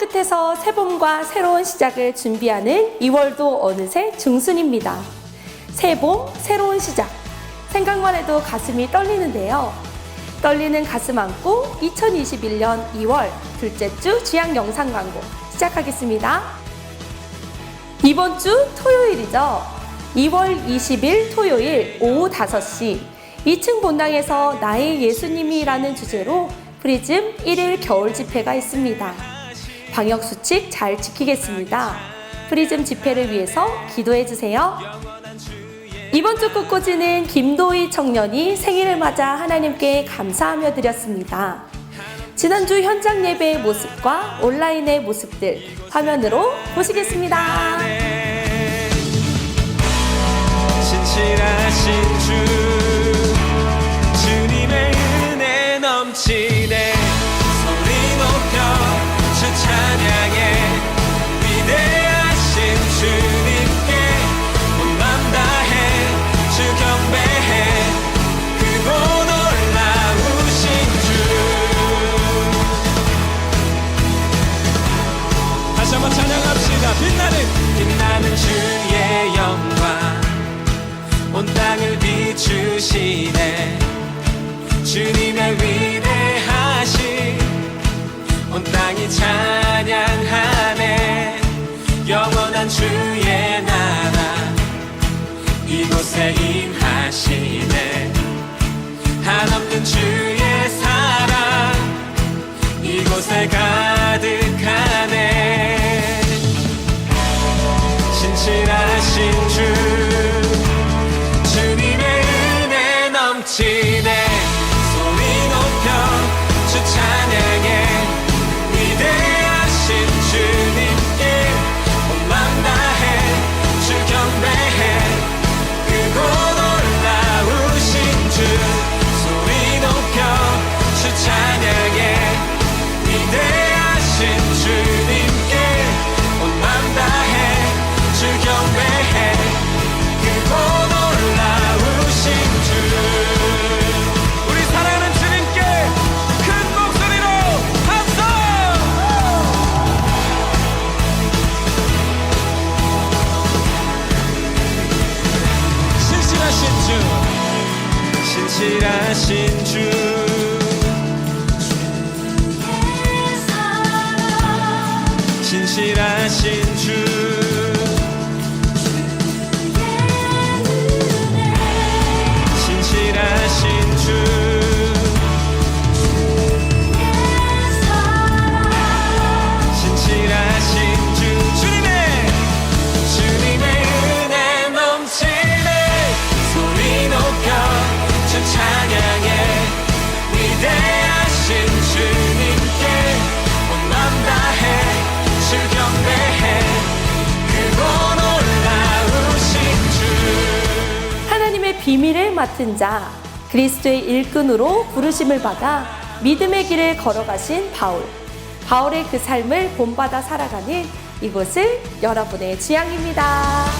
이곳에서 새봄과 새로운 시작을 준비하는 2월도 어느새 중순입니다. 새봄, 새로운 시작. 생각만 해도 가슴이 떨리는데요. 떨리는 가슴 안고 2021년 2월 둘째 주 주양 영상 광고 시작하겠습니다. 이번 주 토요일이죠. 2월 20일 토요일 오후 5시 2층 본당에서 나의 예수님이라는 주제로 프리즘 1일 겨울 집회가 있습니다. 방역 수칙 잘 지키겠습니다. 프리즘 집회를 위해서 기도해 주세요. 이번 주 꽃꽂이는 김도희 청년이 생일을 맞아 하나님께 감사하며 드렸습니다. 지난주 현장 예배의 모습과 온라인의 모습들 화면으로 보시겠습니다. 신실하신 주 찬양합시다 빛나는. 빛나는 주의 영광. 온 땅을 비추시네. 주님의 위대하심 온 땅이 찬양하네. 영원한 주의 나라. 이곳에 임하시네. 한없는 주 은 주 신실하신 주. 신실하신 주 비밀을 맡은 자, 그리스도의 일꾼으로 부르심을 받아 믿음의 길을 걸어가신 바울. 바울의 그 삶을 본받아 살아가는 이곳을 여러분의 지향입니다.